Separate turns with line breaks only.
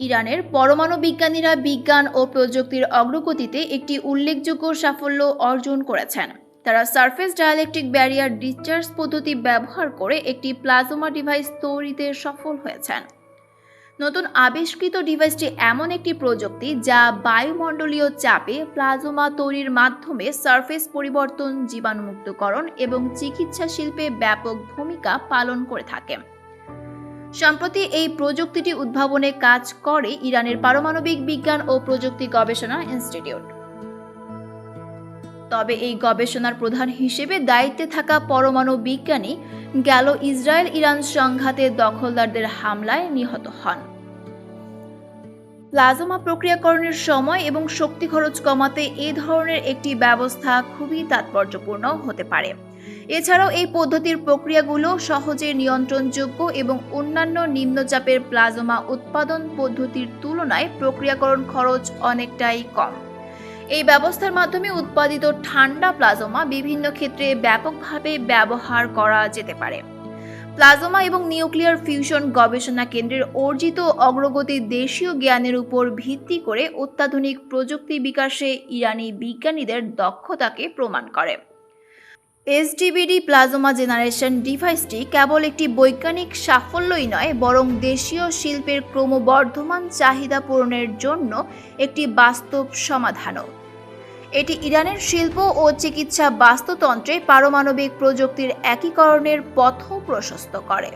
ইরানের পরমাণু বিজ্ঞানীরা বিজ্ঞান ও প্রযুক্তির অগ্রগতিতে একটি উল্লেখযোগ্য সাফল্য অর্জন করেছেন। তারা সারফেস ডায়ালেকট্রিক ব্যারিয়ার ডিসচার্জ পদ্ধতি ব্যবহার করে একটি প্লাজমা ডিভাইস তৈরিতে সফল হয়েছেন। নতুন আবিষ্কৃত ডিভাইসটি এমন একটি প্রযুক্তি যা বায়ুমণ্ডলীয় চাপে প্লাজমা তৈরির মাধ্যমে সারফেস পরিবর্তন, জীবাণুমুক্তকরণ এবং চিকিৎসা শিল্পে ব্যাপক ভূমিকা পালন করে থাকে। সম্প্রতি এই প্রযুক্তিটি উদ্ভাবনে কাজ করে ইরানের পারমাণবিক বিজ্ঞান ও প্রযুক্তি গবেষণা ইনস্টিটিউট। তবে এই গবেষণার প্রধান হিসেবে দায়িত্বে থাকা পরমাণু বিজ্ঞানী গেল ইসরায়েল ইরান সংঘাতে দখলদারদের হামলায় নিহত হন। প্লাজমা প্রক্রিয়াকরণের সময় এবং শক্তি খরচ কমাতে এ ধরনের একটি ব্যবস্থা খুবই তাৎপর্যপূর্ণ হতে পারে। এছাড়াও এই পদ্ধতির প্রক্রিয়াগুলো সহজে নিয়ন্ত্রণযোগ্য এবং অন্যান্য নিম্নচাপের প্লাজমা উৎপাদন পদ্ধতির তুলনায় প্রক্রিয়াকরণ খরচ অনেকটাই কম। এই ব্যবস্থার মাধ্যমে উৎপাদিত ঠান্ডা প্লাজমা বিভিন্ন ক্ষেত্রে ব্যাপকভাবে ব্যবহার করা যেতে পারে। প্লাজমা এবং নিউক্লিয়ার ফিউশন গবেষণা কেন্দ্রের অর্জিত অগ্রগতি দেশীয় জ্ঞানের উপর ভিত্তি করে অত্যাধুনিক প্রযুক্তি বিকাশে ইরানি বিজ্ঞানীদের দক্ষতাকে প্রমাণ করে। এসডিবিডি প্লাজমা জেনারেশন ডিভাইসটি কেবল একটি বৈজ্ঞানিক সাফল্যই নয়, বরং দেশীয় শিল্পের ক্রমবর্ধমান চাহিদা পূরণের জন্য একটি বাস্তব সমাধানও। এটি ইরানের শিল্প ও চিকিৎসা বাস্তুতন্ত্রে পারমাণবিক প্রযুক্তির একীকরণের পথও প্রশস্ত করে।